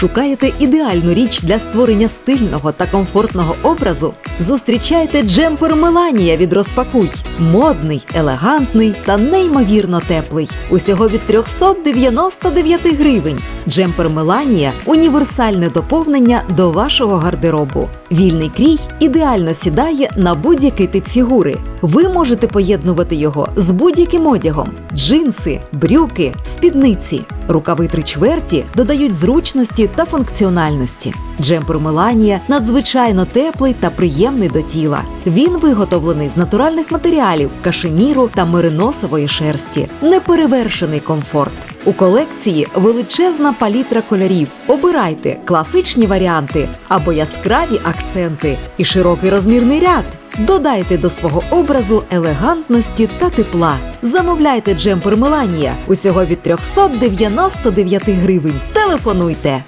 Шукаєте ідеальну річ для створення стильного та комфортного образу? Зустрічайте джемпер Меланія від Розпакуй. Модний, елегантний та неймовірно теплий. Усього від 399 гривень. Джемпер Меланія універсальне доповнення до вашого гардеробу. Вільний крій ідеально сідає на будь-який тип фігури. Ви можете поєднувати його з будь-яким одягом: джинси, брюки, спідниці. Рукави три чверті додають зручності та функціональності. Джемпер Меланія надзвичайно теплий та приємний до тіла. Він виготовлений з натуральних матеріалів, кашеміру та мериносової шерсті. Неперевершений комфорт. У колекції величезна палітра кольорів. Обирайте класичні варіанти або яскраві акценти і широкий розмірний ряд. Додайте до свого образу елегантності та тепла. Замовляйте джемпер Меланія усього від 399 гривень. Телефонуйте.